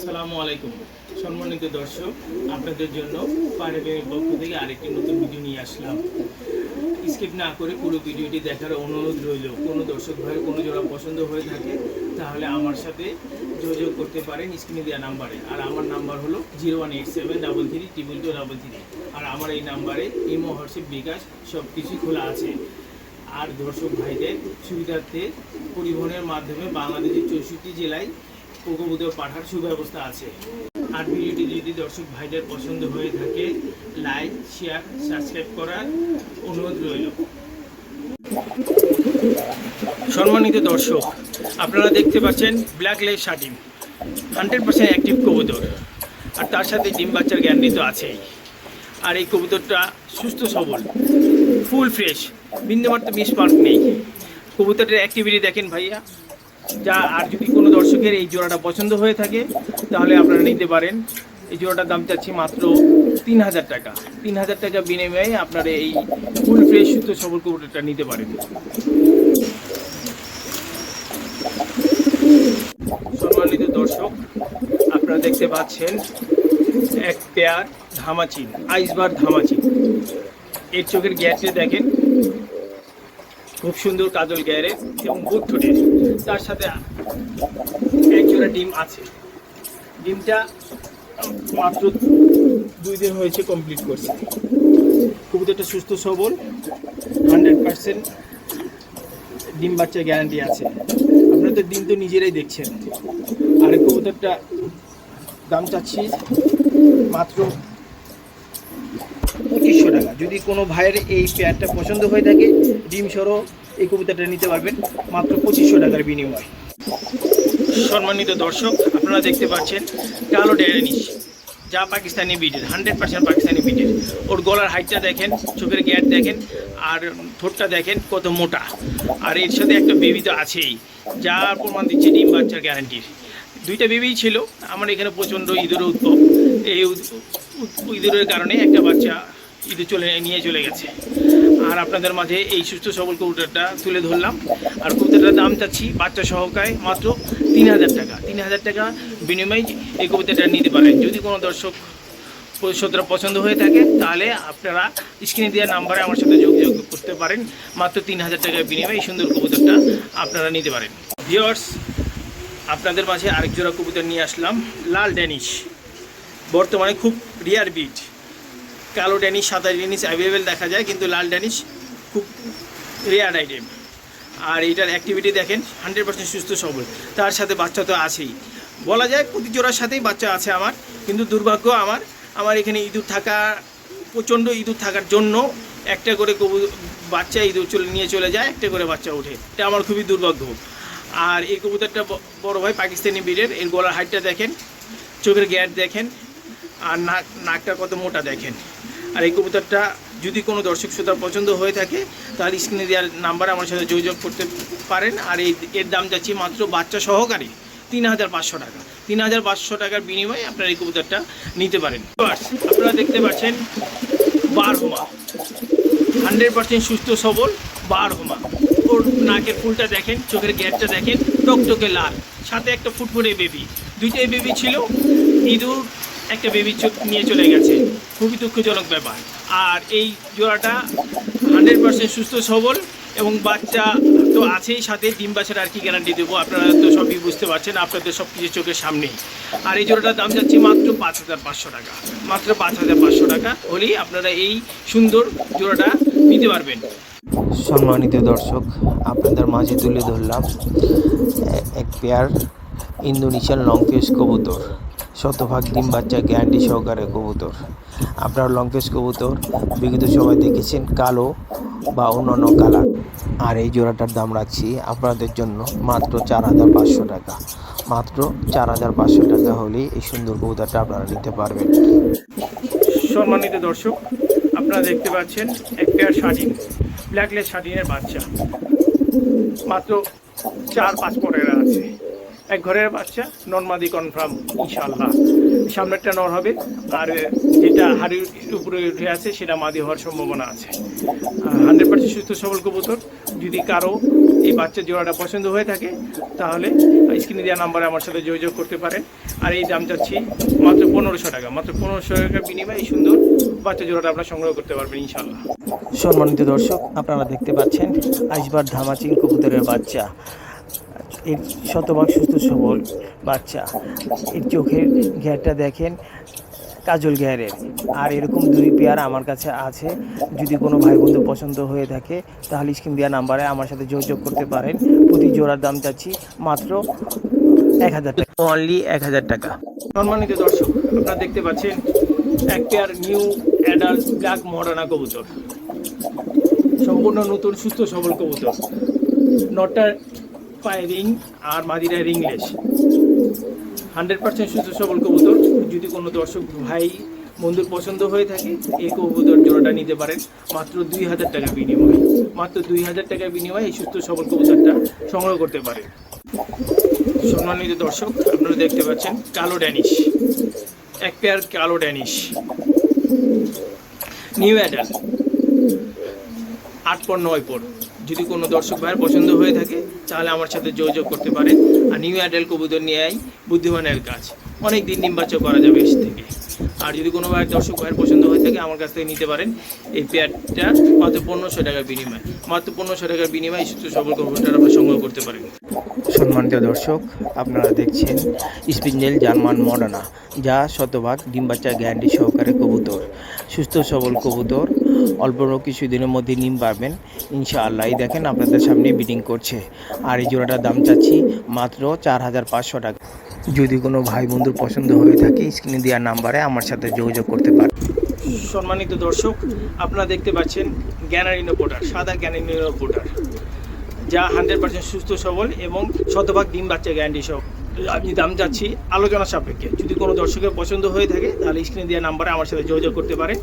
আসসালামু আলাইকুম। সম্মানিত দর্শক, আপনাদের জন্য পারিবারিক পক্ষ থেকে আরেকটি নতুন ভিডিও নিয়ে আসলাম। স্কিপ না করে পুরো ভিডিওটি দেখার অনুরোধ রইল। কোনো দর্শক ভাইয়ের কোনো জোড়া পছন্দ হয়ে থাকে, তাহলে আমার সাথে যোগাযোগ করতে পারেন স্ক্রিনে দেওয়া নাম্বারে। আর আমার নাম্বার হলো zero one eight seven double three triple two double three. আর আমার এই নাম্বারে ইমো, হোয়াটসঅ্যাপ, বিকাশ সব কিছুই খোলা আছে। আর দর্শক ভাইদের সুবিধার্থে পরিবহনের মাধ্যমে বাংলাদেশের চৌষট্টি জেলায় কোকোবুদের পাঠার সুব্যবস্থা আছে। আর ভিডিওটি যদি দর্শক ভাইদের পছন্দ হয়ে থাকে, লাইক, শেয়ার, সাবস্ক্রাইব করার অনুরোধ রইল। সম্মানিত দর্শক, আপনারা দেখতে পাচ্ছেন black leg shirting hundred percent active কবুতর। আর তার সাথে ডিম বাচ্চার গ্যারান্টি তো আছেই। আর এই কবুতরটা সুস্থ, সবল, ফুল ফ্রেশ, বিন্দুমাত্র মিস পার্ক নেই। কবুতরের অ্যাক্টিভিটি দেখেন ভাইয়া। যা আর যদি কোনো দর্শকের এই জোড়াটা পছন্দ হয়ে থাকে, তাহলে আপনারা নিতে পারেন। এই জোড়াটার দাম চাচ্ছি মাত্র তিন হাজার টাকা। তিন হাজার টাকা বিনিময়ে আপনারা এই ফুল ফ্রেশ সুস্থ সবল কবুতরটা নিতে পারেন। সম্মানিত দর্শক, আপনারা দেখতে পাচ্ছেন এক পেয়ার ধামাচিন আইসবার ধামাচিন। এর চোখের গ্যাসে দেখেন খুব সুন্দর কাজল গ্যারে এবং বুট ঠোঁটের তার সাথে এক জোড়া ডিম আছে। ডিমটা মাত্র দুই দিন হয়েছে কমপ্লিট করছে। কবুতরটা সুস্থ সবল হান্ড্রেড পার্সেন্ট ডিম বাচ্চার গ্যারান্টি আছে। আপনারা তো ডিম তো নিজেরাই দেখছেন। আর কবুতরটা দাম চাচ্ছি মাত্র পঁচিশশো টাকা। যদি কোনো ভাইয়ের এই পেয়ারটা পছন্দ হয়ে থাকে ডিম সরো এই কবিতাটা নিতে পারবেন, মাত্র পঁচিশশো টাকার বিনিময়। সম্মানিত দর্শক, আপনারা দেখতে পাচ্ছেন কালো ড্যারেনিস যা পাকিস্তানি বিটের হান্ড্রেড পার্সেন্ট পাকিস্তানি বিটের ওর গলার হাইটটা দেখেন, চোখের গ্যাট দেখেন, আর ঠোঁটটা দেখেন কত মোটা। আর এর সাথে একটা বেবি তো আছেই, যা প্রমাণ দিচ্ছে ডিম বাচ্চার গ্যারান্টির দুইটা বেবিই ছিল, আমার এখানে প্রচণ্ড ইঁদুরের উৎপব এই ইঁদুরের কারণে একটা বাচ্চা ইঁদুর চলে, নিয়ে চলে গেছে। আর আপনাদের মাঝে এই সুস্থ সবল কবুতরটা তুলে ধরলাম। আর কবুতরটার দাম চাচ্ছি বাচ্চা সহকায় মাত্র তিন হাজার টাকা। তিন হাজার টাকা বিনিময়ে এই কবুতরটা নিতে পারেন। যদি কোনো দর্শক পরিশোধরা পছন্দ হয়ে থাকে, তাহলে আপনারা স্ক্রিনে দেওয়া নাম্বারে আমার সাথে যোগাযোগ করতে পারেন। মাত্র তিন হাজার টাকার বিনিময়ে এই সুন্দর কবুতরটা আপনারা নিতে পারেন। ভিওর্স আপনাদের মাঝে আরেক জোড়া কবুতর নিয়ে আসলাম, লাল ড্যানিশ। বর্তমানে খুব রিয়ার বিট কালো ড্যানিশ, সাদা ড্যানিশ অ্যাভেলেবেল দেখা যায়, কিন্তু লাল ড্যানিশ খুব রেয়ার আইটেম আর এটার অ্যাক্টিভিটি দেখেন হান্ড্রেড পার্সেন্ট সুস্থ সবল। তার সাথে বাচ্চা তো আছেই। বলা যায় প্রতি জোড়ার সাথেই বাচ্চা আছে আমার, কিন্তু দুর্ভাগ্য আমার আমার এখানে ইঁদুর থাকা, প্রচণ্ড ইঁদুর থাকার জন্য একটা করে বাচ্চা ইঁদুর চলে, নিয়ে চলে যায়, একটা করে বাচ্চা ওঠে। এটা আমার খুবই দুর্ভাগ্য। আর এই কবুতরটা বড় ভাই পাকিস্তানি বিড়ের এর গলার হাইটটা দেখেন, চোখের গ্যাট দেখেন, আর নাক, নাকটা কত মোটা দেখেন। আর এই কবুতরটা যদি কোনো দর্শক শ্রোতার পছন্দ হয়ে থাকে, তাহলে স্ক্রিনে দেওয়ার নাম্বারে আমার সাথে যোগাযোগ করতে পারেন। আর এই এর দাম যাচ্ছে মাত্র বাচ্চা সহকারে তিন হাজার পাঁচশো টাকা। তিন হাজার পাঁচশো টাকার বিনিময়ে আপনারা এই কবুতরটা নিতে পারেন। আপনারা দেখতে পাচ্ছেন বারহুমা। হান্ড্রেড পার্সেন্ট সুস্থ সবল বারহুমা। ওর নাকের ফুলটা দেখেন, চোখের গ্যাপটা দেখেন, টকটকে লাল। সাথে একটা ফুটফুটে বেবি দুইটাই বেবি ছিল, ইঁদুর একটা বেবি নিয়ে চলে গেছে। খুবই দুঃখজনক ব্যাপার। আর এই জোড়াটা হান্ড্রেড পার্সেন্ট সুস্থ, সবল এবং বাচ্চা তো আছেই সাথে, ডিম বাচ্চার আর কি গ্যারান্টি দেবো, আপনারা তো সবই বুঝতে পারছেন, আপনাদের সব কিছু চোখের সামনেই। আর এই জোড়াটার দাম যাচ্ছে মাত্র পাঁচ হাজার পাঁচশো টাকা। মাত্র পাঁচ হাজার পাঁচশো টাকা হলেই আপনারা এই সুন্দর জোড়াটা নিতে পারবেন। সম্মানিত দর্শক, আপনাদের মাঝে তুলে ধরলাম এক পেয়ার ইন্দোনেশিয়ান লং ফেস কবুতর। শতভাগ ডিম বাচ্চা গ্যারান্টি সহকারে কবুতর। আপনারা লং ফেস কবুতর, বিগত সময় দেখেছেন কালো বা অন্যান্য কালার আর এই জোড়াটার দাম রাখছি আপনাদের জন্য মাত্র চার হাজার পাঁচশো টাকা। মাত্র চার হাজার পাঁচশো টাকা হলেই এই সুন্দর কবুতরটা আপনারা নিতে পারবেন। সম্মানিত দর্শক, আপনারা দেখতে পাচ্ছেন এক পেয়ার শার্টিন ব্ল্যাকলেস শার্টিনের বাচ্চা। মাত্র চার পাঁচ পরের আছে। এক ঘরের বাচ্চা, নর্মাদি কনফার্ম ইনশাল্লাহ সামনেরটা নর হবে, আর যেটা হাড়ির উপরে উঠে আছে, সেটা মাদি হওয়ার সম্ভাবনা আছে। হান্ড্রেড পার্সেন্ট সুস্থ সবল কবুতর। যদি কারও এই বাচ্চা জোড়াটা পছন্দ হয়ে থাকে, তাহলে স্ক্রিনে দেওয়া নাম্বারে আমার সাথে যোগাযোগ করতে পারেন। আর এই দাম চাচ্ছি মাত্র পনেরোশো টাকা। মাত্র পনেরোশো টাকার বিনিময়ে এই সুন্দর বাচ্চা জোড়াটা আপনারা সংগ্রহ করতে পারবেন ইনশাল্লাহ সম্মানিত দর্শক, আপনারা দেখতে পাচ্ছেন আইসবার ধামাচিং কবুতরের বাচ্চা। এর শতভাগ সুস্থ সবল বাচ্চা। এর চোখের ঘেরটা দেখেন কাজল ঘেরের। আর এরকম দুই পেয়ার আমার কাছে আছে। যদি কোনো ভাই বন্ধু পছন্দ হয়ে থাকে তাহলে স্ক্রিন দেওয়া নাম্বারে আমার সাথে যোগাযোগ করতে পারেন। প্রতি জোড়ার দাম চাচ্ছি মাত্র এক হাজার টাকা। অনলি এক হাজার টাকা। সম্মানিত দর্শক আপনারা দেখতে পাচ্ছেন এক pair new adult black Modena কবুতর। সম্পূর্ণ নতুন সুস্থ সবল কবুতর। নটার পায়ে রিং আর মাদিরায় রিংলেস হান্ড্রেড পার্সেন্ট সুস্থ সবল কবুতর। যদি কোনো দর্শক ভাই, বন্ধুর পছন্দ হয়ে থাকে, এই কবুতর জোড়াটা নিতে পারেন। মাত্র দুই হাজার টাকার বিনিময়ে। মাত্র দুই হাজার টাকার বিনিময়ে এই সুস্থ সবল কবুতরটা সংগ্রহ করতে পারেন। সম্মানিত দর্শক, আপনারা দেখতে পাচ্ছেন কালো ড্যানিশ। এক পেয়ার কালো ড্যানিশ। নিউ অ্যাডাল আট পর নয় পর। যদি কোনো দর্শক ভাইয়ের পছন্দ হয়ে থাকে, তাহলে আমার সাথে যোগাযোগ করতে পারেন। আর নিউ অ্যাডাল কবুতর নিয়েই বুদ্ধিমানের কাজ। অনেক দিন নির্বাচন করা যাবে এস থেকে। আর যদি কোনো ভাইয়ের দর্শক ভাইয়ের পছন্দ হয়ে থাকে, আমার কাছ থেকে নিতে পারেন। এই পেয়ারটা মাত্র পনেরোশো টাকার বিনিময়। মাত্র পনেরোশো টাকার বিনিময় সবল কবুতর আপনি সংগ্রহ করতে পারেন। সম্মানিত দর্শক, আপনারা দেখছেন স্পিঞ্জেল জার্মান মডানা, যা শতভাগ ডিম বাচ্চা গ্যারান্টি সহকারে কবুতর। সুস্থ, সবল কবুতর, অল্প কিছুদিনের মধ্যে নিম পাবেন। ইনশাআল্লাহ দেখেন আপনাদের সামনে বিডিং করছে। আর এই জোড়াটার দাম চাচ্ছি মাত্র চার হাজার পাঁচশো টাকা। যদি কোনো ভাই বন্ধুর পছন্দ হয়ে থাকে, স্ক্রিনে দেওয়ার নাম্বারে আমার সাথে যোগাযোগ করতে পারেন। সম্মানিত দর্শক, আপনারা দেখতে পাচ্ছেন গ্যানারিনো পোটার, সাদা গ্যানারিনো পোটার। যা হান্ড্রেড পার্সেন্ট সুস্থ সবল এবং শতভাগ ডিম বাচ্চা গ্যারান্টি সহ। আমি দাম যাচ্ছি আলোচনা সাপেক্ষে। যদি কোনো দর্শকের পছন্দ হয়ে থাকে, তাহলে স্ক্রিনে দেওয়া নাম্বারে আমার সাথে যোগাযোগ করতে পারেন।